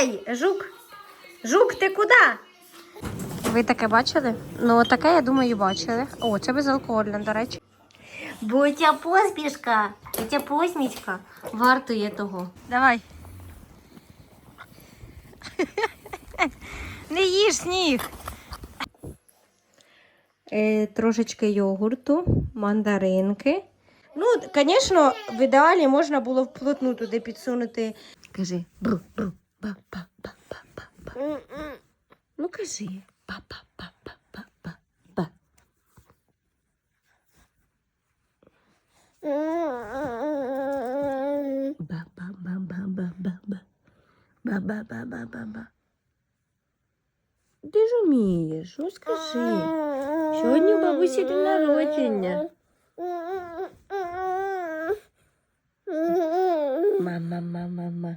Ей, жук, жук, ти куди? Ви таке бачили? Ну, таке, я думаю, бачили. О, це безалкогольне, до речі. Бо оця посмішка, ця посмішка вартує того. Давай. Не їж сніг. Е, Трошечки йогурту, мандаринки. Ну, звісно, в ідеалі можна було вплотну туди підсунути. Кажи, бру, бру. Па-па-па-па-па-па. М-м. Ну кажи. Ба-ба-ба-ба-ба-ба. М-м. Ба-ба-ба-ба-ба-ба. Ба-ба-ба-ба-ба-ба. Ти ж умієш, ну скажи. Сьогодні у бабусі день народження. М-м. Мама, мама, мама.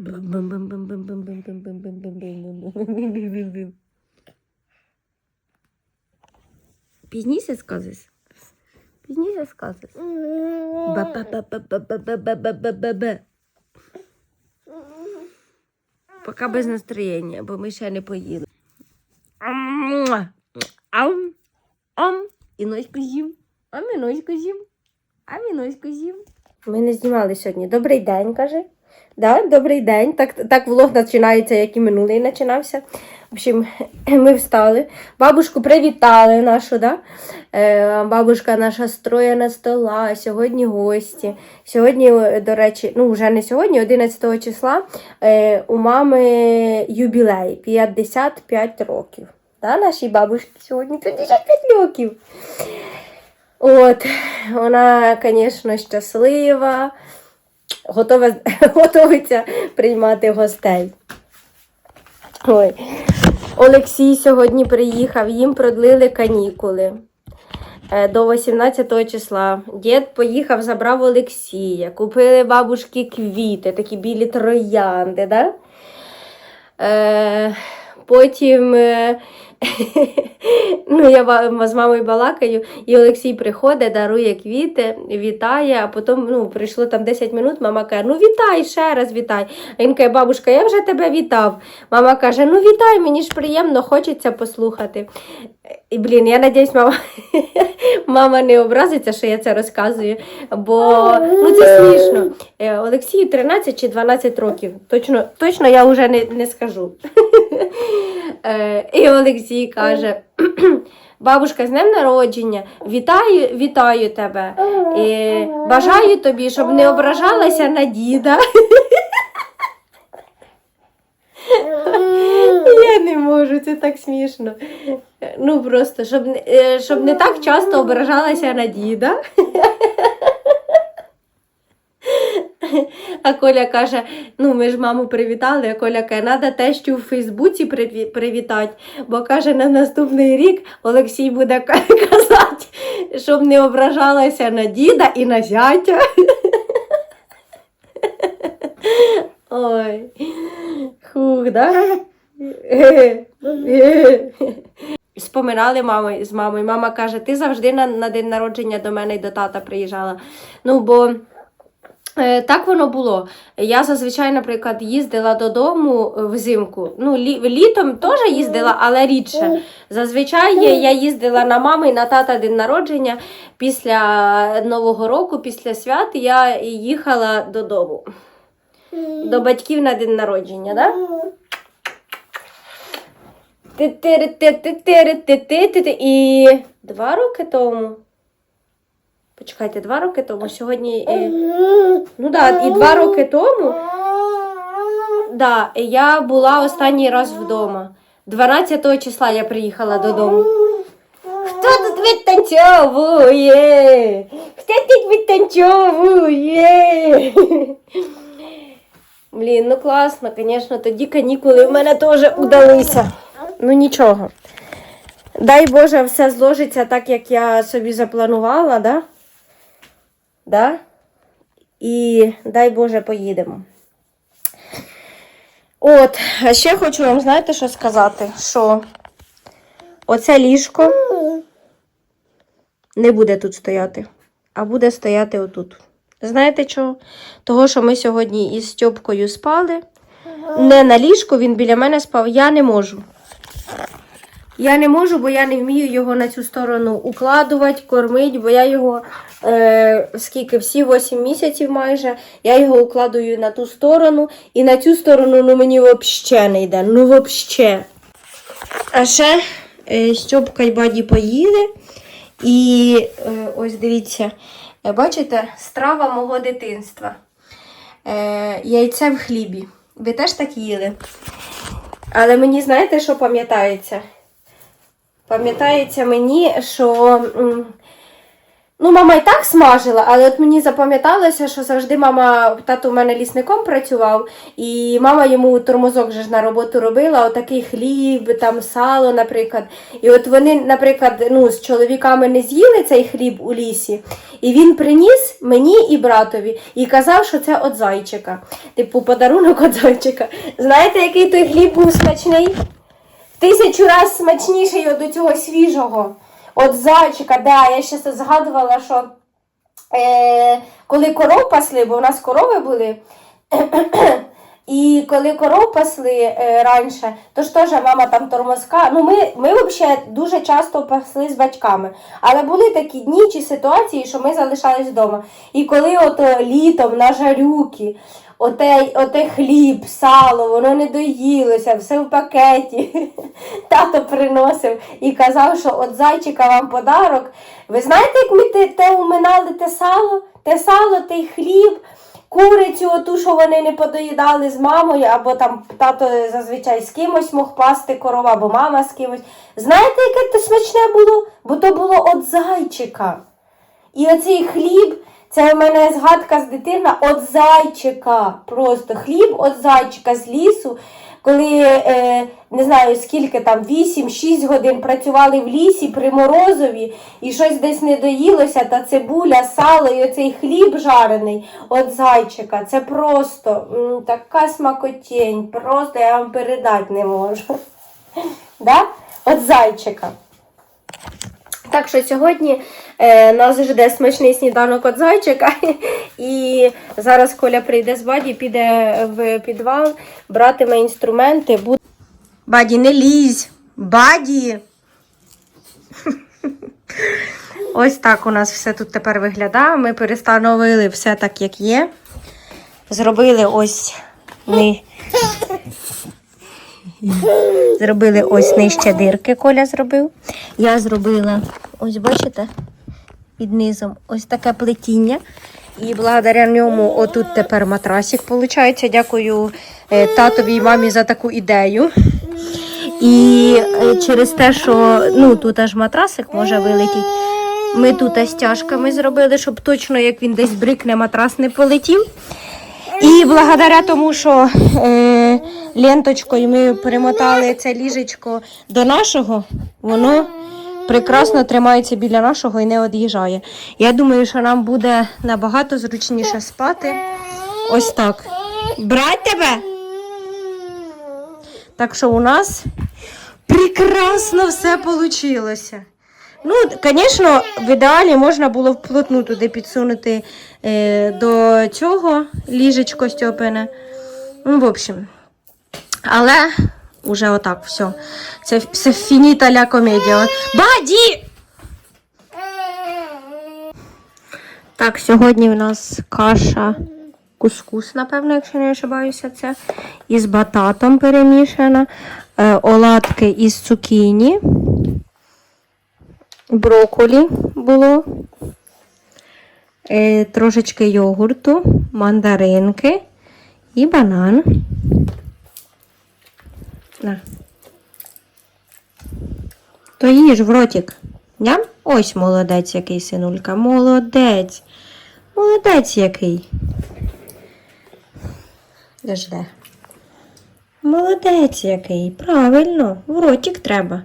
Бум-бум-бум-бум-бум-бум-бум-бум-бум-бум-бум-бум-бум-бум-бум-бум. Пізніше скажеш? Пізніше скажеш? Ба-ба-ба-ба-ба-ба-ба-ба-ба-ба. Поки без настроєння, бо ми ще не поїли. І ночку з'їм. А ми ночку з'їм. А ми ночку з'їм. Ми не знімали сьогодні. Добрий день, каже. Да, добрий день. Так, так влог починається, як і минулий починався. В общем, ми встали. Бабушку привітали нашу, да? Е, бабушка наша строє на стола, сьогодні гості. Сьогодні, е, до речі, ну вже не сьогодні, 11 числа, е, у мами юбілей 55 років. Да, нашій бабушці сьогодні 55 років. От, вона, звісно, щаслива, готова, готовиться приймати гостей. Ой. Олексій сьогодні приїхав, їм продлили канікули е, до 18 числа. Дід поїхав, забрав Олексія, купили бабушки квіти, такі білі троянди. Да? Е, потім е, ну, я з мамою балакаю, і Олексій приходить, дарує квіти, вітає, а потім ну, прийшло там 10 минут, мама каже, ну вітай, ще раз вітай. А він каже, бабушка, я вже тебе вітав. Мама каже, ну вітай, мені ж приємно, хочеться послухати. І, блін, я надіюсь, мама, мама не образиться, що я це розказую, бо ну, це смішно. Е, Олексію 13 чи 12 років. Точно, точно я вже не, не скажу. Е, І Олексій каже. Бабушка, з днем народження, вітаю, вітаю тебе. І бажаю тобі, щоб не ображалася на діда. Я не можу, це так смішно. Ну просто, щоб, е, щоб не так часто ображалася на діда. А Коля каже: ну ми ж маму привітали, а Коля каже, треба тещу в Фейсбуці привітати, бо каже, на наступний рік Олексій буде казати, щоб не ображалася на діда і на зятя. Ой, хух, да? Споминали мамою з мамою. Мама каже, ти завжди на, на день народження до мене і до тата приїжджала. Ну, бо так воно було. Я зазвичай, наприклад, їздила додому взимку. Ну, лі, літом теж їздила, але рідше. Зазвичай я- їздила на мами і на тата день народження. Після Нового року, після свят я їхала додому. До батьків на день народження, так? Да? І два роки тому. Почекайте, два роки тому. Сьогодні. е, Ну так, да, і два роки тому. да, я була останній раз вдома. 12 числа я приїхала додому. Хто тут відтанцьовує? Хто тут відтанцьовує? Блін, ну класно, звісно, тоді канікули в мене теж удалися. Ну нічого. Дай Боже, все зложиться так, як я собі запланувала, да? Да? І дай Боже, поїдемо. От, а ще хочу вам, знаєте, що сказати? Що оце ліжко не буде тут стояти, а буде стояти отут. Знаєте чого? Того, що ми сьогодні із Стьопкою спали. Не на ліжку, він біля мене спав. Я не можу. Я не можу, бо я не вмію його на цю сторону укладувати, кормити, бо я його е, скільки всі 8 місяців майже, я його укладую на ту сторону, і на цю сторону ну, мені взагалі не йде. Ну взагалі. А ще е, Стьопка й поїли. І е, ось дивіться, е, бачите, страва мого дитинства. Е, яйце в хлібі. Ви теж так їли? Але мені знаєте, що пам'ятається? Пам'ятається мені, що ну, мама і так смажила, але от мені запам'яталося, що завжди мама, тато у мене лісником працював, і мама йому тормозок же ж на роботу робила, отакий хліб, там сало, наприклад. І от вони, наприклад, ну, з чоловіками не з'їли цей хліб у лісі, і він приніс мені і братові і казав, що це от зайчика. Типу, подарунок от зайчика. Знаєте, який той хліб був смачний? Тисячу раз смачніший от до цього свіжого. От зайчика, да, я ще згадувала, що е, коли коров пасли, бо у нас корови були. І коли коров пасли е, раніше, то ж теж мама там тормозка. Ну, ми, ми взагалі дуже часто пасли з батьками. Але були такі дні чи ситуації, що ми залишались вдома. І коли от е, літом на жарюки, оте, оте хліб, сало, воно не доїлося, все в пакеті. Тато приносив і казав, що от зайчика вам подарок. Ви знаєте, як ми те, те уминали те сало? Те сало, той хліб. Курицю, оту, що вони не подоїдали з мамою, або там тато зазвичай з кимось мог пасти корова, або мама з кимось. Знаєте, яке це смачне було? Бо то було от зайчика. І оцей хліб, це в мене згадка з дитина от зайчика. Просто хліб от зайчика з лісу. Коли е, не знаю скільки там, 8-6 годин працювали в лісі при морозові і щось десь не доїлося, та цибуля, сало і оцей хліб жарений от зайчика. Це просто м, така смакотень, просто я вам передати не можу. Да? От зайчика. Так що сьогодні нас жде смачний сніданок від зайчика. І зараз Коля прийде з Баді, піде в підвал, братиме інструменти. Баді, не лізь! Баді! Ось так у нас все тут тепер виглядає. Ми перестановили все так, як є. Зробили ось ми. Зробили ось нижче дирки, Коля зробив. Я зробила, ось бачите, під низом ось таке плетіння. І благодаря ньому отут тепер матрасик виходить. Дякую е, татові і мамі за таку ідею. І е, через те, що ну, тут аж матрасик може вилетіти. Ми тут стяжками зробили, щоб точно, як він десь брикне, матрас не полетів. І благодаря тому, що е, ленточкою ми перемотали це ліжечко до нашого, воно прекрасно тримається біля нашого і не від'їжджає. Я думаю, що нам буде набагато зручніше спати. Ось так. Брать тебе? Так що у нас прекрасно все вийшло. Ну, звісно, в ідеалі можна було вплотну туди підсунути е, до цього ліжечко Стьопине. Ну, в общем. Але уже отак все. Це все фініта ля комедія. Баді! Так, сьогодні в нас каша кускус, напевно, якщо не ошибаюся, це. Із бататом перемішана. Е, оладки із цукіні брокколі було, е, трошечки йогурту, мандаринки і банан. На. То їж в ротик. Ням? Ось молодець який, синулька. Молодець. Молодець який. Де ж де? Молодець який. Правильно, в ротик треба.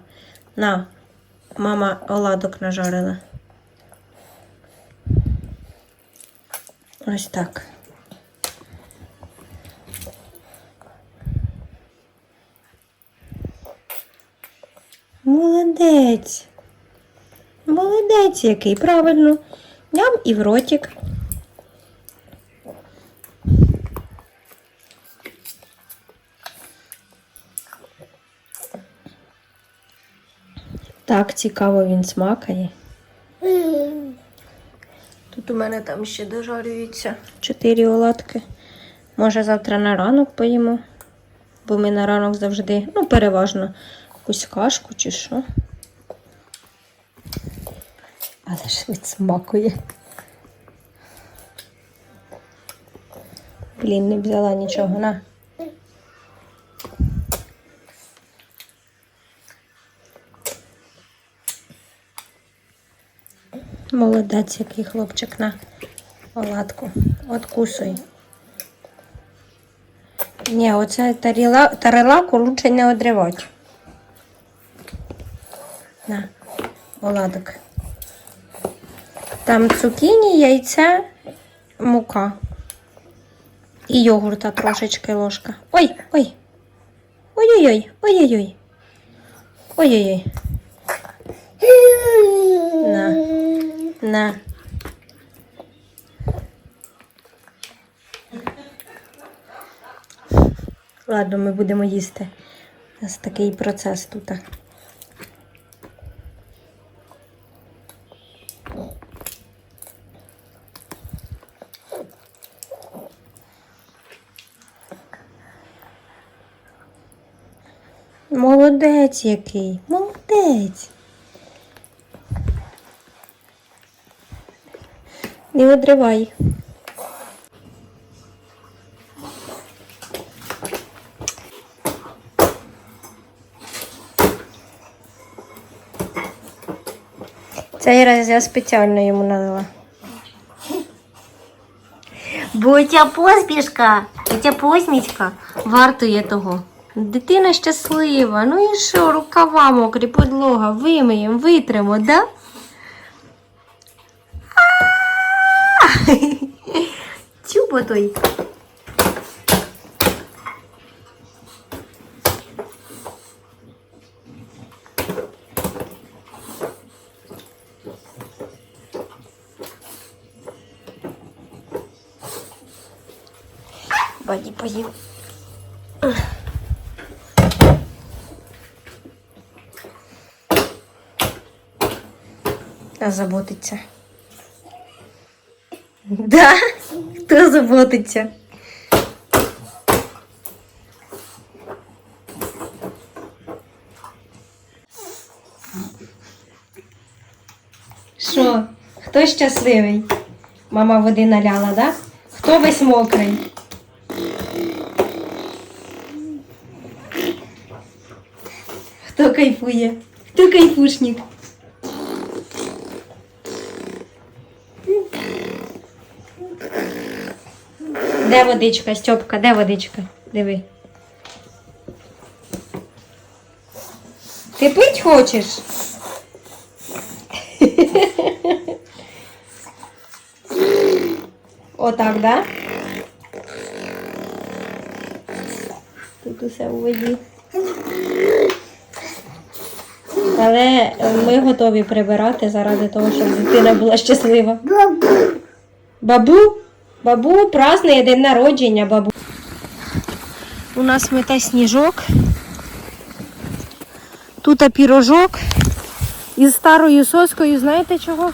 На, мама оладок нажарила. Ось так. Молодець. Молодець який, правильно. Ням і в ротик. Так цікаво він смакає. Тут у мене там ще дожарюються чотири оладки. Може, завтра на ранок поїмо, бо ми на ранок завжди, ну, переважно, якусь кашку чи що. Але ж відсмакує. Блін, не взяла нічого, на. Молодець, який хлопчик на оладку. Откусуй. Ні, оце тарелаку лучше не одривати. На, оладок. Там цукіні, яйце, мука. І йогурта трошечки ложка. Ой, ой. Ой-ой-ой, ой-ой-ой. Ой-ой-ой. На. На. Ладно, ми будемо їсти. У нас такий процес тут. Молодець який, молодець. Не одривай. Цей раз я спеціально йому налила. Бо ця посмішка, ця посмішка вартує того. Дитина щаслива. Ну і що, рукава мокрі, подлога, вимиємо, витримо, да? Тюбо той. Баді поїв. А заботиться. Да? Хто заботиться? Що? Хто щасливий? Мама води наляла, да? Хто весь мокрий? Хто кайфує? Хто кайфушник? Де водичка, Стьопка, де водичка? Диви. Ти пить хочеш? Отак, да? Тут усе у воді. Але ми готові прибирати заради того, щоб дитина була щаслива. Бабу, бабу празднує день народження, бабу. У нас мете сніжок. Тут пірожок із старою соскою, знаєте чого?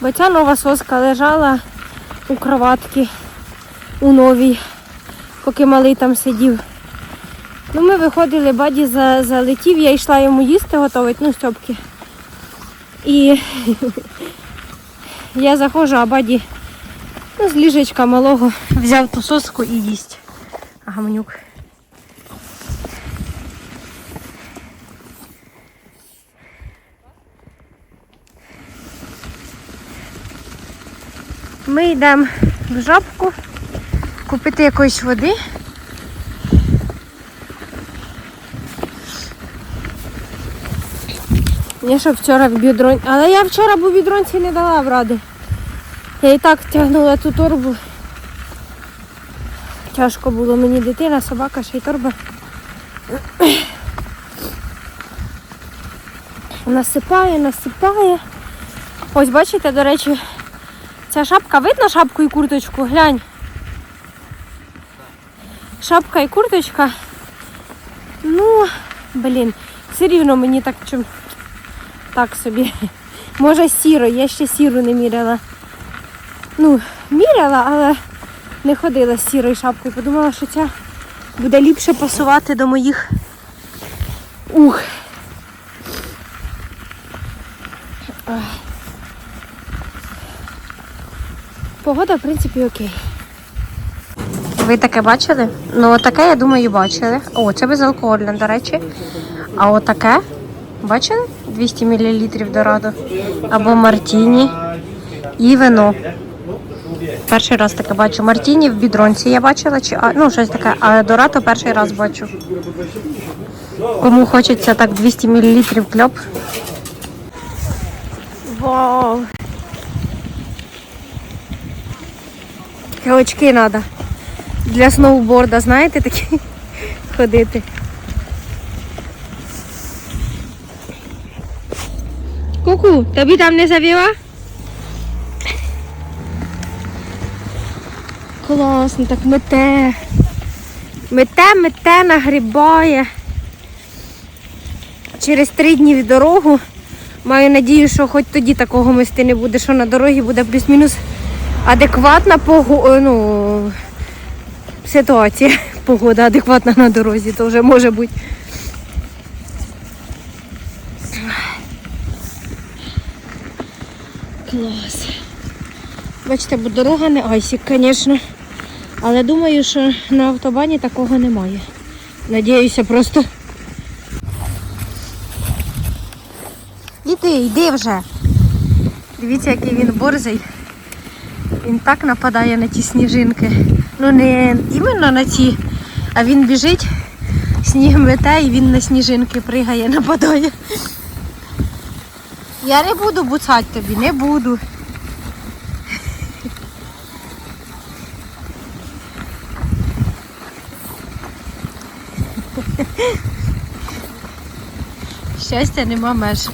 Бо ця нова соска лежала у кроватці у новій, поки малий там сидів. Ну, ми виходили, баді за, залетів, я йшла йому їсти готувати, ну, Стьопки. І я заходжу, а баді ну, з ліжечка малого взяв ту соску і їсть. Гамнюк. Ми йдемо в жабку купити якоїсь води. Я що вчора в бідронці. Але я вчора в бідронці не дала в ради. Я і так тягнула ту торбу. Тяжко було мені дитина, собака, ще й торба. Насипає, насипає. Ось бачите, до речі, ця шапка, видно шапку і курточку? Глянь. Шапка і курточка. Ну, блін, все рівно мені так чим так собі. Може сіро, я ще сіру не міряла. Ну, міряла, але не ходила з сірою шапкою. Подумала, що ця буде ліпше пасувати до моїх ух. Погода, в принципі, окей. Ви таке бачили? Ну, таке, я думаю, бачили. О, це безалкогольне, до речі. А отаке, бачили? 200 мл дорадо. Або мартіні. І вино. Перший раз таке бачу. Мартіні в бідронці я бачила, чи а, ну щось таке, а дорадо перший раз бачу. Кому хочеться так 200 мл кльоп. Вау! Очки треба. Для сноуборда, знаєте, такі ходити. Тобі там не завіла? Класно, так мете. Мете, мете, нагрібає. Через три дні в дорогу. Маю надію, що хоч тоді такого мести не буде, що на дорогі буде плюс-мінус адекватна пого... ну, ситуація. Погода адекватна на дорозі, то вже може бути. Клас. Бачите, бо дорога не айсік, звісно. Але думаю, що на автобані такого немає. Надіюся, просто. Іди, йди вже. Дивіться, який він борзий. Він так нападає на ті сніжинки. Ну не іменно на ці, а він біжить, сніг мете і він на сніжинки пригає, нападає. Я не буду буцати тобі, не буду. Щастя нема меж.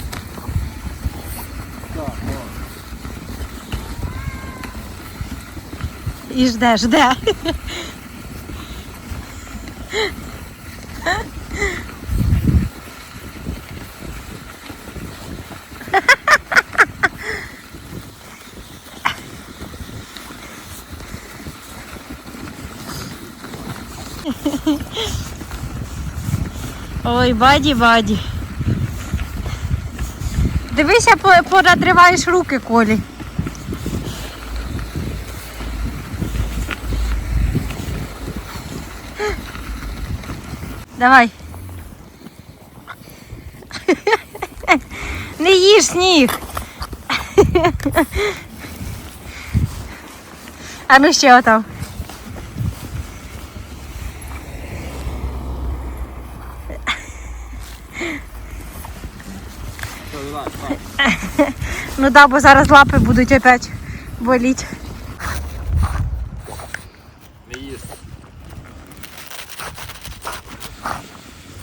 І жде, жде. Ой, баді, баді. Дивися, по- понадриваєш руки, Колі. Давай. Не їж сніг. А ну ще там. Ну да, бо зараз лапи будуть опять боліти. Не їсть.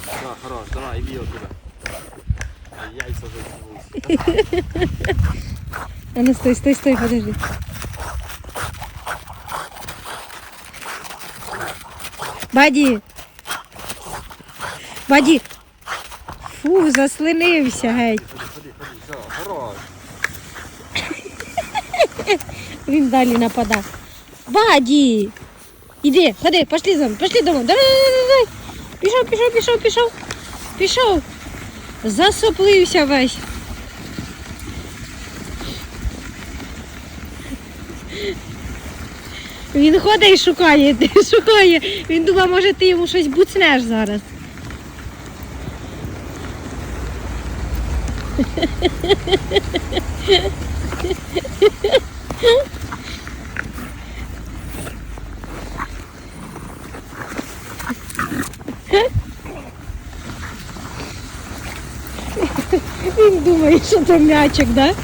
Так, хорош, давай, іди отуди. Яйця вже А ну стой, стой, стой, подожди. Баді. Баді. Фу, заслинився геть. Він далі нападав. Баді! Іди, ходи, пошли за мною, пошли домой. Давай, давай, давай. Пішов, пішов, пішов, пішов. Пішов. Засоплився весь. Він ходить і шукає, шукає. Він думав, може ти йому щось буцнеш зараз. Він думає, що це м'ячик, да?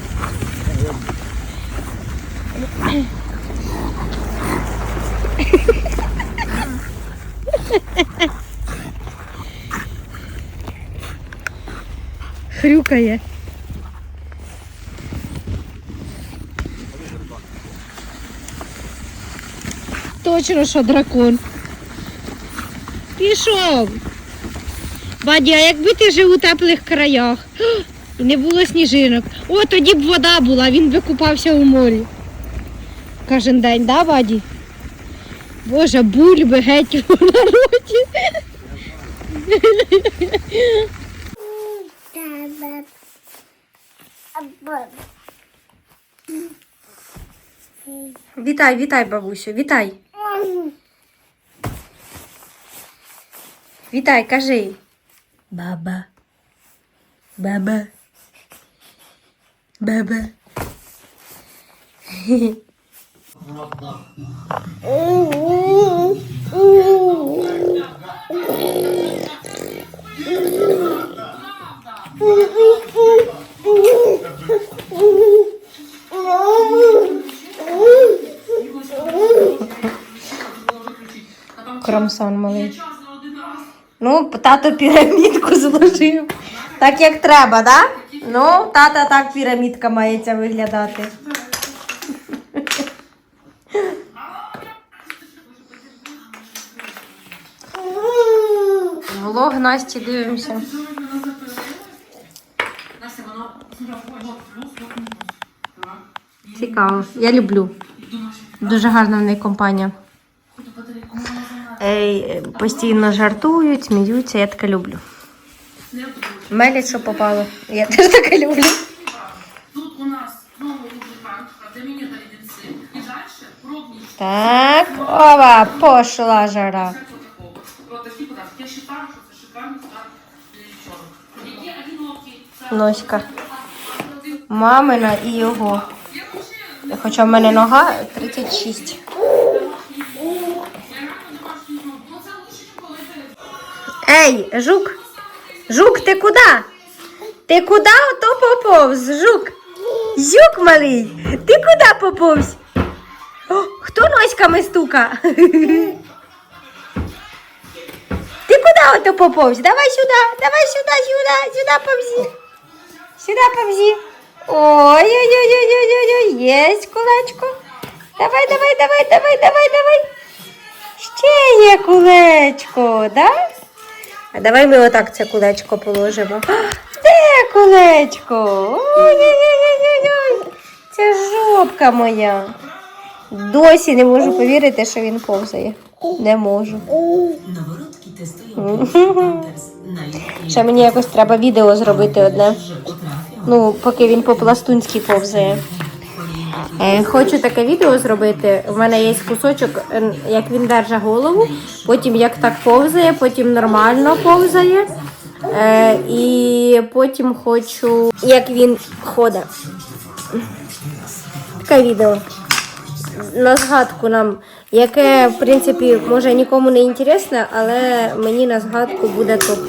Хрюкає. Точно, що дракон. Пішов. Баді, а якби ти жив у теплих краях і не було сніжинок. О, тоді б вода була, він би купався у морі. Кожен день, да, Баді? Боже, бульби геть у народі. Вітай, вітай, бабусю, вітай. Вітай, кажи. Баба. Баба. Баба. Кромсон малий. Ну, тато пірамідку зложив. Так як треба, да? Ну, тата так пірамідка мається виглядати. Влог Насті дивимося. Цікаво. Я люблю. Дуже гарна в неї компанія. Ей, постійно жартують, сміються, я таке люблю. Мелять, що попало. Я теж таке люблю. Тут у нас новый музыкант, знаменитый леденцы. И дальше пробнички Так, ова, пошла жара. всякого такого. Вот такие подарки. Я считаю, что это шикарный подарок для девчонок. Які одинокі. Носька. Мамина і його. Хоча в мене нога 36. Ей, жук! Жук, ти куди? Ти куди ото поповз, жук? Жук малий, ти куди поповз? О, хто носьками стука? Ти куди ото поповз? Давай сюди, давай сюди, сюди, сюди повзі. Сюди повзі. Ой-ой-ой-ой-ой-ой, єсть кулечко. Давай, давай, давай, давай, давай, давай. Ще є кулечко, да? А давай ми отак це кулечко положимо. А, Де кулечко? Ой-ой-ой-ой-ой. Це жопка моя. Досі не можу повірити, що він повзає. Не можу. Ще мені якось треба відео зробити одне. Ну, поки він по-пластунськи повзає. Е, Хочу таке відео зробити. У мене є кусочок, е, як він держить голову, потім як так повзає, потім нормально повзає. Е, і потім хочу, як він ходить. Таке відео. На згадку нам, яке, в принципі, може нікому не інтересне, але мені на згадку буде топ.